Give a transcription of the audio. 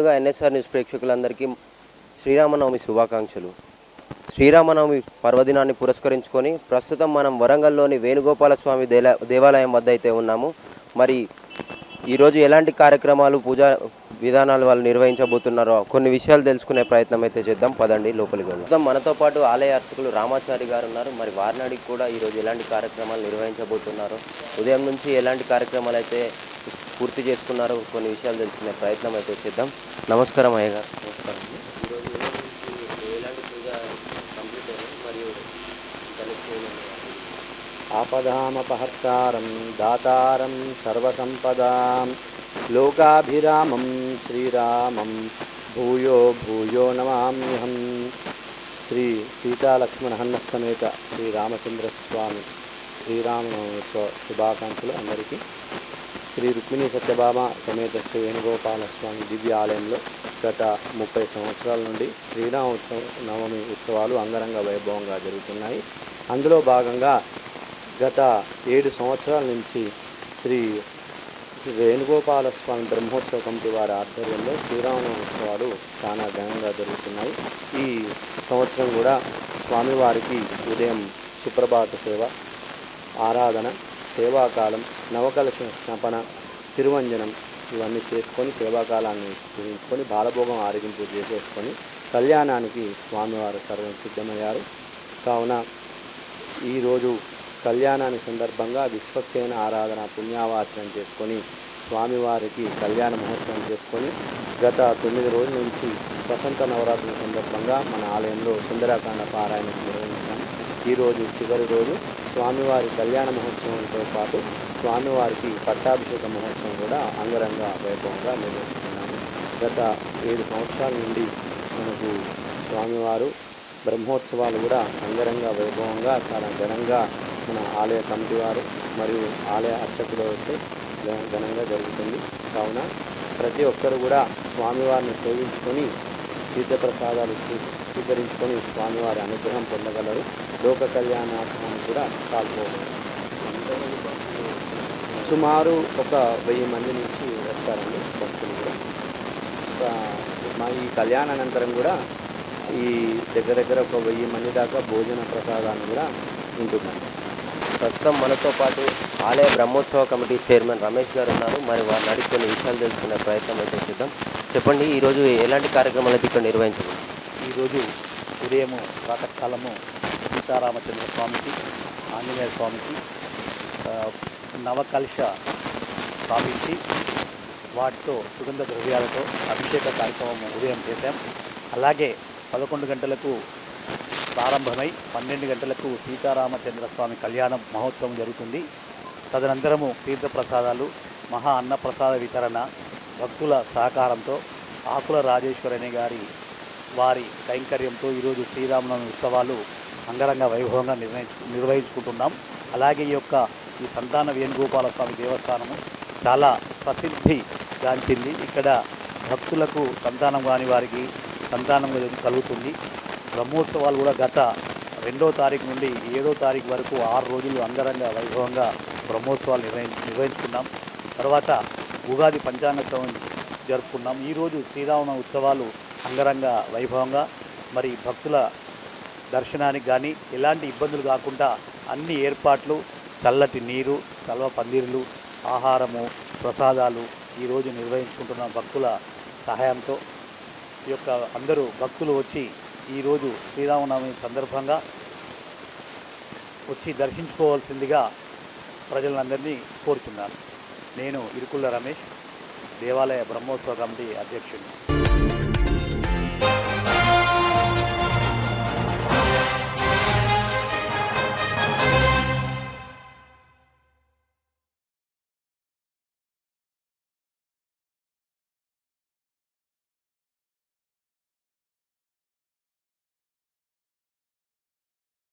ముందుగా NSR news ప్రేక్షకులందరికీ శ్రీరామనవమి శుభాకాంక్షలు. శ్రీరామనవమి పర్వదినాన్ని పురస్కరించుకొని ప్రస్తుతం మనం వరంగల్లోని వేణుగోపాల స్వామి దేవాలయం వద్ద అయితే ఉన్నాము. మరి ఈరోజు ఎలాంటి కార్యక్రమాలు పూజా విధానాలు వాళ్ళు నిర్వహించబోతున్నారో కొన్ని విషయాలు తెలుసుకునే ప్రయత్నం అయితే చేద్దాం. పదండి లోపలికి వెళ్దాం. మనతో పాటు ఆలయ అర్చకులు రామాచారి గారు ఉన్నారు. మరి వారినాడికి కూడా ఈరోజు ఎలాంటి కార్యక్రమాలు నిర్వహించబోతున్నారో ఉదయం నుంచి ఎలాంటి కార్యక్రమాలు అయితే పూర్తి చేసుకున్నారు. కొన్ని విషయాలు తెలుసుకునే ప్రయత్నం అయితే చేద్దాం. నమస్కారం అయ్య గారు. నమస్కారం. ఈరోజు ఎలాంటి ఆపదామపహర్తారం దాతారం సర్వసంపదాం. లోకాభిరామం శ్రీరామం. భూయో భూయో నమామ్యహం. శ్రీ సీతాలక్ష్మణ హన్న సమేత శ్రీ రామచంద్రస్వామి. శుభాకాంక్షలు అందరికీ. శ్రీ రుక్మిణి సత్యభామ సమేత శ్రీ వేణుగోపాల స్వామి దివ్య ఆలయంలో గత ముప్పై సంవత్సరాల నుండి శ్రీరామ ఉత్సవ నవమి ఉత్సవాలు అంగరంగ వైభవంగా జరుగుతున్నాయి. అందులో భాగంగా గత ఏడు సంవత్సరాల నుంచి శ్రీ శ్రీ వేణుగోపాల స్వామి బ్రహ్మోత్సవ కమిటీ వారి ఆధ్వర్యంలో శ్రీరామనవమి ఉత్సవాలు చాలా ఘనంగా జరుగుతున్నాయి. ఈ సంవత్సరం కూడా స్వామివారికి ఉదయం సుప్రభాత సేవ ఆరాధన సేవాకాలం నవకలశ స్నపన తిరువంజనం ఇవన్నీ చేసుకొని సేవాకాలాన్ని పూజించుకొని బాలభోగం ఆరగింపు చేసేసుకొని కళ్యాణానికి స్వామివారు సర్వం సిద్ధమయ్యారు. కావున ఈరోజు కళ్యాణాన్ని సందర్భంగా విశ్వక్సేన ఆరాధన పుణ్యావాచనం చేసుకొని స్వామివారికి కళ్యాణ మహోత్సవం చేసుకొని గత తొమ్మిది రోజుల నుంచి వసంత నవరాత్రుల సందర్భంగా మన ఆలయంలో సుందరాకాండ పారాయణం నిర్వహించాము ఈరోజు చివరి రోజు స్వామివారి కళ్యాణ మహోత్సవంతో పాటు స్వామివారికి పట్టాభిషేక మహోత్సవం కూడా అంగరంగ వైభవంగా నిర్వహిస్తున్నాము. గత ఏడు సంవత్సరాల నుండి మనకు స్వామివారు బ్రహ్మోత్సవాలు కూడా అంగరంగ వైభవంగా చాలా ఘనంగా మన ఆలయ కమిటీ వారు మరియు ఆలయ అర్చకులు వచ్చి ఘనంగా జరుగుతుంది. కావున ప్రతి ఒక్కరు కూడా స్వామివారిని సేవించుకొని తీర్థప్రసాదాలు స్వీ- స్వీకరించుకొని స్వామివారి అనుగ్రహం పొందగలరు. లోక కళ్యాణార్థం కూడా పాల్గొనరు సుమారు ఒక వెయ్యి మంది నుంచి వస్తారండి భక్తులు కూడా. మా ఈ కళ్యాణానంతరం కూడా ఈ దగ్గర దగ్గర ఒక వెయ్యి మంది దాకా భోజన ప్రసాదాన్ని కూడా ఉంటుందండి ప్రస్తుతం మనతో పాటు ఆలయ బ్రహ్మోత్సవ కమిటీ చైర్మన్ రమేష్ గారు ఉన్నారు. మరి వారిని అడిగి కొన్ని విషయాలు తెలుసుకునే ప్రయత్నం అయితే చేద్దాం. చెప్పండి ఈరోజు ఎలాంటి కార్యక్రమాలు అయితే ఇక్కడ నిర్వహించబోతున్నారు ఈరోజు ఉదయము ప్రాతకాలము సీతారామచంద్ర స్వామికి ఆంజనేయ స్వామికి నవకలుష స్థాపించి వాటితో సుగంధ ద్రవ్యాలతో అభిషేక కార్యక్రమం ఉదయం చేశాం. అలాగే పదకొండు గంటలకు ప్రారంభమై పన్నెండు గంటలకు సీతారామచంద్ర స్వామి కళ్యాణం మహోత్సవం జరుగుతుంది. తదనంతరము తీర్థప్రసాదాలు మహా అన్నప్రసాద వితరణ భక్తుల సహకారంతో ఆకుల రాజేశ్వరని గారి వారి కైంకర్యంతో ఈరోజు శ్రీరామనవమి ఉత్సవాలు అంగరంగ వైభవంగా నిర్ణయించు నిర్వహించుకుంటున్నాం. అలాగే ఈ యొక్క ఈ సంతాన వేణుగోపాల స్వామి దేవస్థానము చాలా ప్రసిద్ధి గాంచింది. ఇక్కడ భక్తులకు సంతానం కాని వారికి సంతానం కలుగుతుంది. బ్రహ్మోత్సవాలు కూడా గత రెండో తారీఖు నుండి ఏడో తారీఖు వరకు ఆరు రోజులు అంగరంగ వైభవంగా బ్రహ్మోత్సవాలు నిర్వహి నిర్వహించుకున్నాం. తర్వాత ఉగాది పంచాంగత్వం జరుపుకున్నాం. ఈరోజు శ్రీరామ ఉత్సవాలు అంగరంగ వైభవంగా మరి భక్తుల దర్శనానికి కానీ ఎలాంటి ఇబ్బందులు కాకుండా అన్ని ఏర్పాట్లు చల్లటి నీరు చల్వ పందిరులు ఆహారము ప్రసాదాలు ఈరోజు నిర్వహించుకుంటున్న భక్తుల సహాయంతో. ఈ యొక్క అందరూ భక్తులు వచ్చి ఈరోజు శ్రీరామనవమి సందర్భంగా వచ్చి దర్శించుకోవాల్సిందిగా ప్రజలందరినీ కోరుచున్నాను. నేను ఇరుకుళ్ళ రమేష్ దేవాలయ బ్రహ్మోత్సవ కమిటీ అధ్యక్షుడిని.